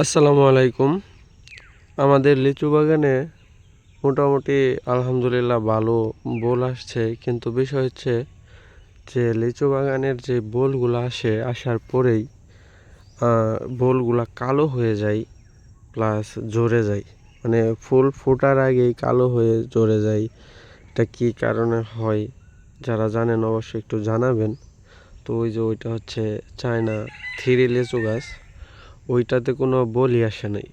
আসসালামু আলাইকুম। আমাদের লিচু বাগানে মোটামুটি আলহামদুলিল্লাহ ভালো বোল আসছে, কিন্তু বিষয় হচ্ছে যে লিচু বাগানের যে বোলগুলো আসে, আসার পরেই বোলগুলা কালো হয়ে যায় প্লাস ঝরে যায়। মানে ফুল ফোটার আগেই কালো হয়ে ঝরে যায়। এটা কী কারণে হয়, যারা জানেন অবশ্যই একটু জানাবেন। তো ওই যে ওইটা হচ্ছে চায়না থ্রি লিচু গাছ। ওইটাতে কোনো বলি আসে নাই।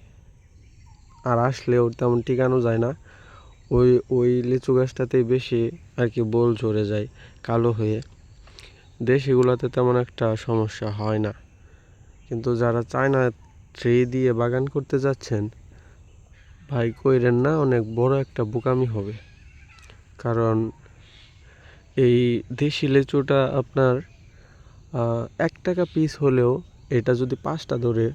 আর আসলেও তেমন টিকানো যায় না। ওই ওই লিচু গাছটাতেই বেশি আর কি বোল ঝরে যায় কালো হয়ে। দেশিগুলোতে তেমন একটা সমস্যা হয় না। কিন্তু যারা চায়না ট্রে দিয়ে বাগান করতে যাচ্ছেন, ভাই কইরেন না অনেক বড় একটা বোকামি হবে। কারণ এই দেশি লিচুটা আপনার এক টাকা পিস হলেও এটা যদি পাঁচটা ধরে,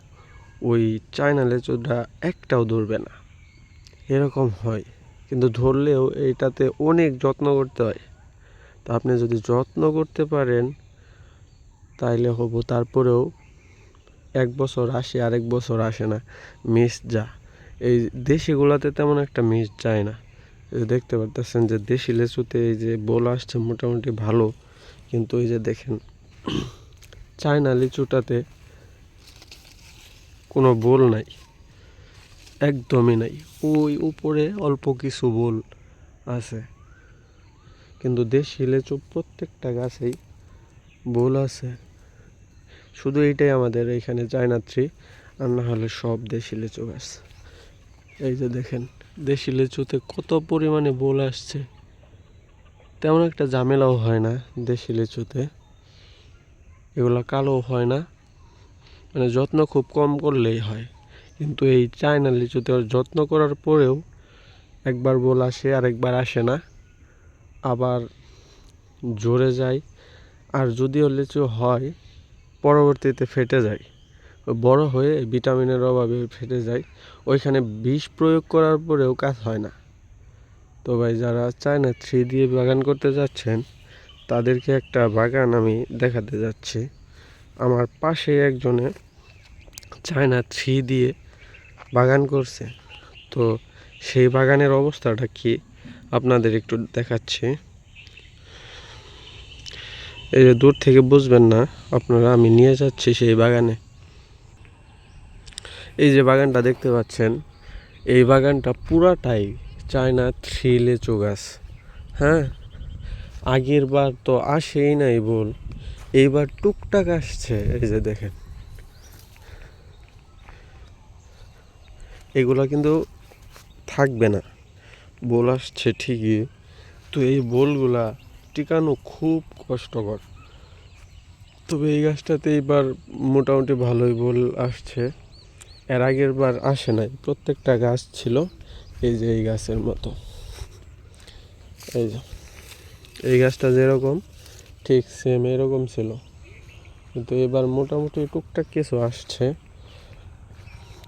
ওই চায়না লিচুটা একটাও ধরবে না। এরকম হয়। কিন্তু ধরলেও এটাতে অনেক যত্ন করতে হয়। তা আপনি যদি যত্ন করতে পারেন, তাইলে হব। তারপরেও এক বছর আসে, আরেক বছর আসে না। মিস যা। এই দেশিগুলাতে তেমন একটা মিস যায় না। দেখতে পারতেছেন যে দেশি লেচুতে এই যে বোল আসছে মোটামুটি ভালো। কিন্তু এই যে দেখেন, চায়না লিচুটাতে কোনো বোল নাই, একদমই নাই। ওই উপরে অল্প কিছু বোল আছে। কিন্তু দেশি লিচু প্রত্যেকটা গাছেই বোল আছে। শুধু এইটাই আমাদের এখানে চায়না আর না হলে সব দেশি লেচু গাছ। এই যে দেখেন, দেশি লেচুতে কত পরিমাণে বোল আসছে। তেমন একটা ঝামেলাও হয় না দেশি লিচুতে। এগুলো কালো হয় না। মানে যত্ন খুব কম করলেই হয়। কিন্তু এই চায়না লিচুতে যত্ন করার পরেও একবার বোল আসে আর একবার আসে না। আবার জোরে যায়। আর যদিও লিচু হয়, পরবর্তীতে ফেটে যায়। বড় হয়ে ভিটামিনের অভাবে ফেটে যায়। ওইখানে বিষ প্রয়োগ করার পরেও কাজ হয় না। তো ভাই, যারা চায়না থ্রি দিয়ে বাগান করতে যাচ্ছেন, তাদেরকে একটা বাগান আমি দেখাতে যাচ্ছি। আমার পাশে একজনে চায়না থ্রি দিয়ে বাগান করছে। তো সেই বাগানের অবস্থাটা কি আপনাদের একটু দেখাচ্ছি। এই যে দূর থেকে বুঝবেন না, আপনারা আমি নিয়ে যাচ্ছি সেই বাগানে। এই যে বাগানটা দেখতে পাচ্ছেন, এই বাগানটা পুরাটাই চায়না থ্রি লেচু গাছ। হ্যাঁ আগের বার তো আসেই নাই বল, এইবার টুকটাক আসছে। এই যে দেখেন এগুলো কিন্তু থাকবে না। বোল আসছে ঠিকই, তো এই বোলগুলা টিকানো খুব কষ্টকর। তবে এই গাছটাতে এবার মোটামুটি ভালোই বোল আসছে। এর আগের বার আসে নাই, প্রত্যেকটা গাছ ছিল এই যে এই গাছের মতো। এই যে, এই গাছটা যেরকম, ঠিক সেম এরকম ছিল। কিন্তু এবার মোটামুটি টুকটাক কিছু আসছে।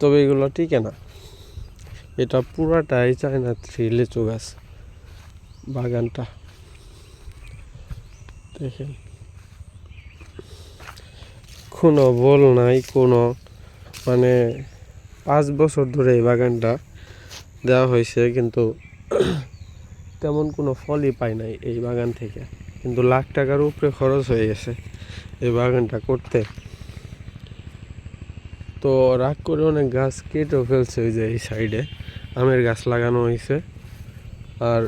তবে এগুলো টিকে না। এটা পুরাটাই চায়না থ্রি লিচু গাছ, বাগানটা। দেখেন। কোনো বল নাই, কোনো মানে পাঁচ বছর ধরে এই বাগানটা দেওয়া হয়েছে, কিন্তু তেমন কোনো ফলই পাই নাই এই বাগান থেকে। কিন্তু লাখ টাকার উপরে খরচ হয়ে গেছে এই বাগানটা করতে। তো রাগ করে অনেক গাছ কেটেও ফেলছে ওই যে এই সাইডে। আমের গাছ লাগানো হয়েছে আর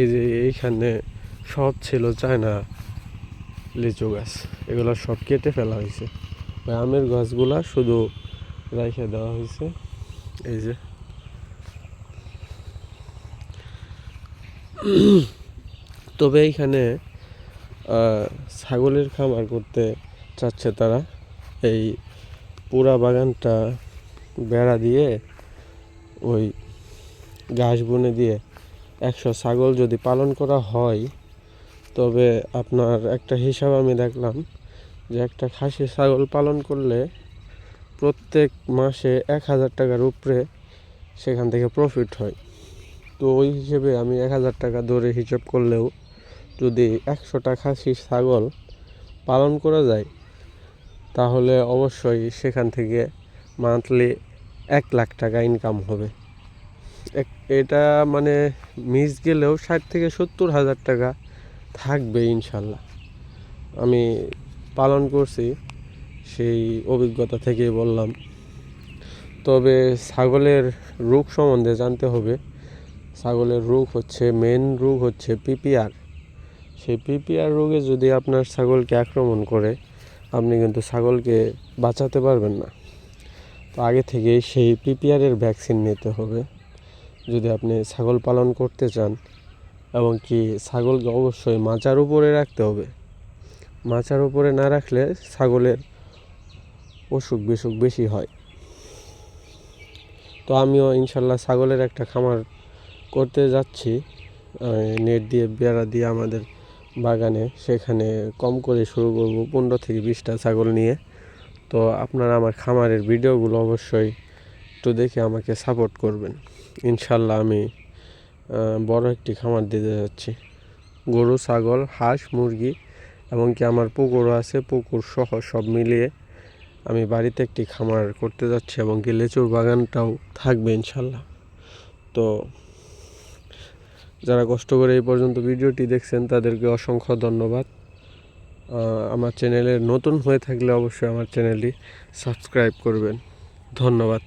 এই যে এইখানে সব ছিল চায়না লিচু গাছ। এগুলো সব কেটে ফেলা হয়েছে আমের গাছগুলা শুধু রাইখে দেওয়া হয়েছে এই যে। তবে এইখানে ছাগলের খামার করতে চাচ্ছে তারা। এই পুরা বাগানটা বেড়া দিয়ে ওই ঘাস বনে দিয়ে একশো ছাগল যদি পালন করা হয়, তবে আপনার একটা হিসাব আমি দেখলাম যে একটা খাসি ছাগল পালন করলে প্রত্যেক মাসে এক হাজার টাকার উপরে সেখান থেকে প্রফিট হয়। তো ওই হিসেবে আমি এক হাজার টাকা ধরে হিসাব করলেও যদি একশোটা খাসি ছাগল পালন করা যায় তাহলে অবশ্যই সেখান থেকে মান্থলি এক লাখ টাকা ইনকাম হবে। এক, এটা মানে মিস গেলেও ষাট থেকে সত্তর হাজার টাকা থাকবে ইনশাল্লাহ। আমি পালন করছি, সেই অভিজ্ঞতা থেকেই বললাম। তবে ছাগলের রোগ সম্বন্ধে জানতে হবে। ছাগলের রোগ হচ্ছে মেন রোগ হচ্ছে পিপিআর সেই পিপিআর রোগে যদি আপনার ছাগলকে আক্রমণ করে আপনি কিন্তু ছাগলকে বাঁচাতে পারবেন না। তো আগে থেকেই সেই পিপিআরের ভ্যাকসিন নিতে হবে। যদি আপনি ছাগল পালন করতে চান এবং কি ছাগলকে অবশ্যই মাচার উপরে রাখতে হবে। মাচার উপরে না রাখলে ছাগলের অসুখ বিসুখ বেশি হয়। তো আমিও ইনশাল্লাহ ছাগলের একটা খামার করতে যাচ্ছি। নেট দিয়ে, বেড়া দিয়ে আমাদের বাগানে সেখানে কম করে শুরু করব পনেরো থেকে বিশটা ছাগল নিয়ে। তো আপনারা আমার খামারের ভিডিওগুলো অবশ্যই একটু দেখে আমাকে সাপোর্ট করবেন। ইনশাল্লাহ আমি বড় একটি খামার দিতে যাচ্ছি। গরু, ছাগল, হাঁস, মুরগি এমনকি আমার পুকুরও আছে, পুকুর সহ সব মিলিয়ে আমি বাড়িতে একটি খামার করতে যাচ্ছি এবং কি লেচুর বাগানটাও থাকবে ইনশাল্লাহ তো যারা কষ্ট করে এই পর্যন্ত ভিডিওটি দেখছেন, তাদেরকে অসংখ্য ধন্যবাদ। আমার চ্যানেলে নতুন হয়ে থাকলে অবশ্যই আমার চ্যানেলটি সাবস্ক্রাইব করবেন। ধন্যবাদ।